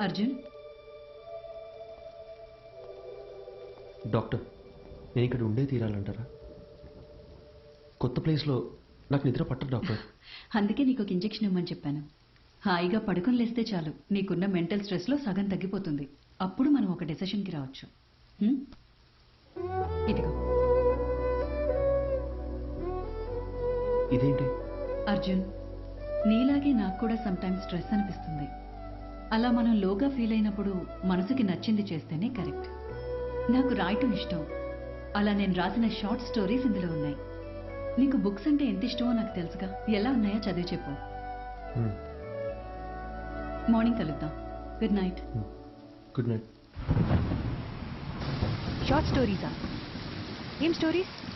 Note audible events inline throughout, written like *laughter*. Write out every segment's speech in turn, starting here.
Arjun? Doctor నేను ఇక్కడ ఉండే తీరాలంటారా? కొత్త ప్లేస్లో నాకు నిద్ర పట్టదు డాక్టర్. *laughs* అందుకే నీకు ఒక ఇంజెక్షన్ ఇవ్వమని చెప్పాను. హాయిగా పడుకొని లేస్తే చాలు. నీకున్న మెంటల్ స్ట్రెస్లో సగం తగ్గిపోతుంది. అప్పుడు మనం ఒక డెసిషన్కి రావచ్చు? ఇదిగో. ఇదేంటి? అర్జున్ నీలాగే నాకు కూడా సమ్టైమ్స్ స్ట్రెస్ అనిపిస్తుంది. అలా మనం లోగా ఫీల్ అయినప్పుడు మనసుకి నచ్చింది చేస్తేనే కరెక్ట్. నాకు రాయటం ఇష్టం. అలా నేను రాసిన షార్ట్ స్టోరీస్ ఇందులో ఉన్నాయి. నీకు బుక్స్ అంటే ఎంత ఇష్టమో నాకు తెలుసుగా. ఎలా ఉన్నాయో చదివి చెప్పు. మార్నింగ్ కలుద్దాం. Good night. Good night. Short స్టోరీసా? ఏం స్టోరీస్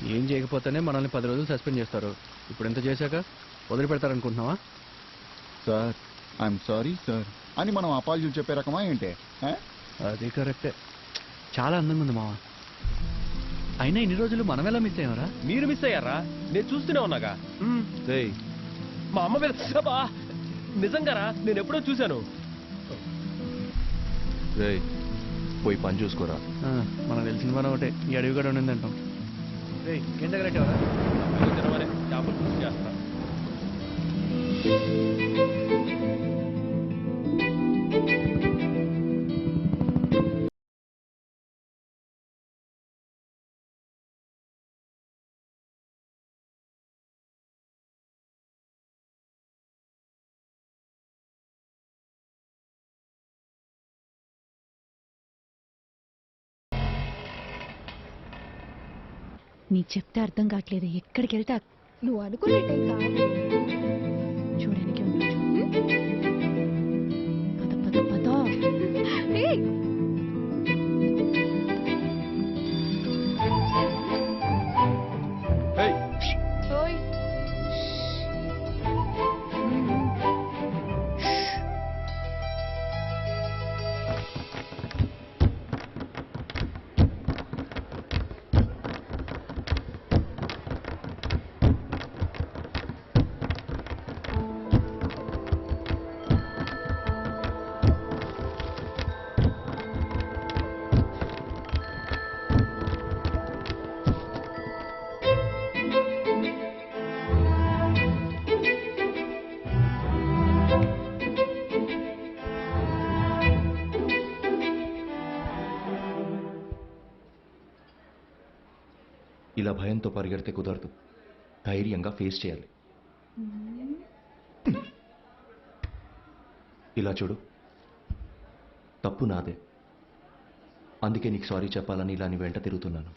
ఏం చేయకపోతేనే మనల్ని పది రోజులు సస్పెండ్ చేస్తారు. ఇప్పుడు ఎంత చేశాక వదిలిపెడతారనుకుంటున్నావా? సార్ ఐఎమ్ సారీ సార్ అని మనం అపాలజీ చెప్పే రకమా ఏంటి? అది కరెక్టే. చాలా అందంగా ఉంది మావా. అయినా ఇన్ని రోజులు మనం ఎలా మిస్ అయ్యారా మీరు మిస్ అయ్యారా? నేను చూస్తూనే ఉన్నాగా. మా అమ్మ! నిజంగారా? నేను ఎప్పుడో చూశాను. పోయి పని చూసుకోరా. మనకు తెలిసిన పని ఒకటే. ఈ అడవి కూడా ఉండింది అంటాం రేయ్ ఏం తగలెట్టావరా అయ్యో తినమనే చేపలు పులుసు చేస్తా నీ చెప్తే అర్థం కావట్లేదు. ఎక్కడికి వెళ్తే నువ్వు అనుకున్నట్టేం చూడడానికి ఉండొచ్చు పద పద పద. ఇలా భయంతో పరిగెడితే కుదరదు. ధైర్యంగా ఫేస్ చేయాలి. ఇలా చూడు. తప్పు నాదే. అందుకే నీకు సారీ చెప్పాలని ఇలా నీ వెంట తిరుగుతున్నాను.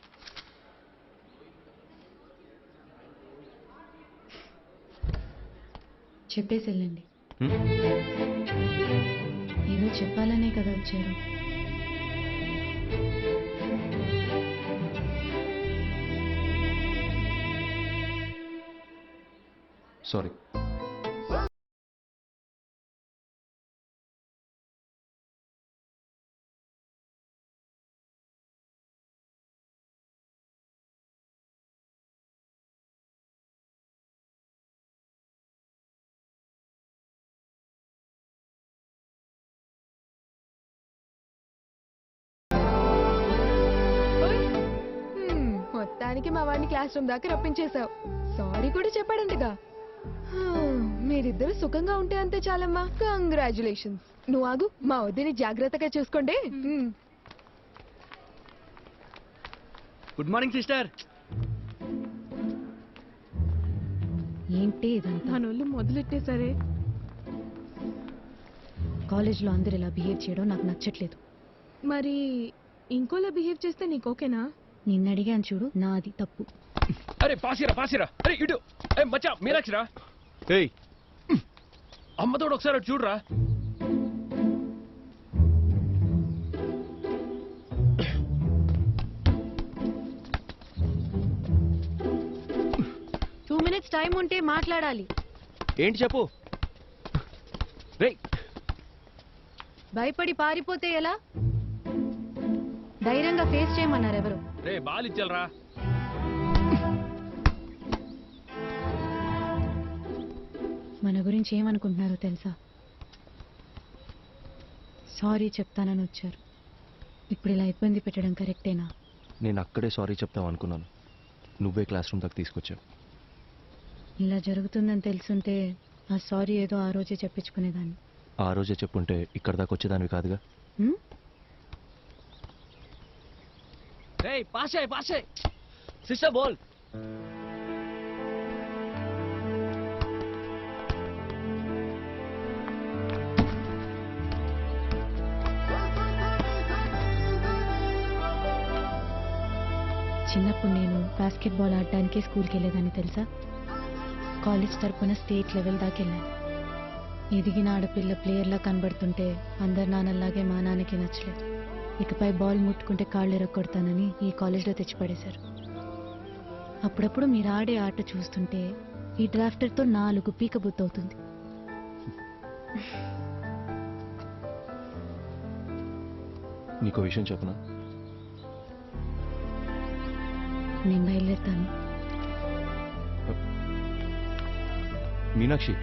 చెప్పేసి వెళ్ళండి? ఏదో చెప్పాలనే కదా వచ్చారు. సారీ. మొత్తానికి మా వాడిని క్లాస్ రూమ్ దాకా రప్పించేశావు. సారీ కూడా చెప్పాడంటగా. మీరిద్దరు సుఖంగా ఉంటే అంతే చాలమ్మా. కంగ్రాచులేషన్స్ నువ్వు ఆగు మా వద్దని జాగ్రత్తగా చూసుకోండి. గుడ్ మార్నింగ్ సిస్టర్ ఏంటి ఇదంతా? మనోళ్ళు మొదలెట్టేసరే కాలేజ్లో అందరు ఇలా బిహేవ్ చేయడం నాకు నచ్చట్లేదు. మరి ఇంకోలా బిహేవ్ చేస్తే నీకు ఓకేనా? నిన్ను అడిగాను చూడు నాది తప్పు. అరే పాసిరా పాసిరా. అరే ఇటు. ఏ మచ్చా మీనాక్షిరా. ఏయ్. అమ్మతోడు ఒకసారి అటు చూడరా. టూ మినిట్స్ టైం ఉంటే మాట్లాడాలి. ఏంటి చెప్పు? రేయ్. భయపడి పారిపోతే ఎలా? ధైర్యంగా ఫేస్ చేయమన్నారు ఎవరు? రే బాలిచ్చలరా. మన గురించి ఏమనుకుంటున్నారో తెలుసా? సారీ చెప్తానని వచ్చారు. ఇప్పుడు ఇలా ఇబ్బంది పెట్టడం కరెక్టేనా? నేను అక్కడే సారీ చెప్తాం అనుకున్నాను. నువ్వే క్లాస్ రూమ్ దాకా తీసుకొచ్చావు. ఇలా జరుగుతుందని తెలుసుంటే ఆ సారీ ఏదో ఆ రోజే చెప్పించుకునేదాన్ని. ఆ రోజే చెప్పుంటే ఇక్కడ దాకా వచ్చేదానివి కాదుగా? పాసే పాసే సిస్టర్ బోల్. చిన్నప్పుడు నేను బాస్కెట్బాల్ ఆడడానికి స్కూల్కి వెళ్ళేదాన్ని తెలుసా? కాలేజ్ తరపున స్టేట్ లెవెల్ దాకా వెళ్ళాను. ఎదిగిన ఆడపిల్ల ప్లేయర్లా కనబడుతుంటే అందరు నాన్నలాగే మా నాన్నకి నచ్చలేదు. ఇకపై బాల్ ముట్టుకుంటే కాళ్ళు ఎరగొడతానని ఈ కాలేజ్లో తెచ్చిపడేశారు. అప్పుడప్పుడు మీరు ఆడే ఆట చూస్తుంటే ఈ డ్రాఫ్టర్తో నాలుగు పీక అవుతుంది నీకు విషయం చెప్పనా? నేను బయలుదేరుతాను. మీనాక్షి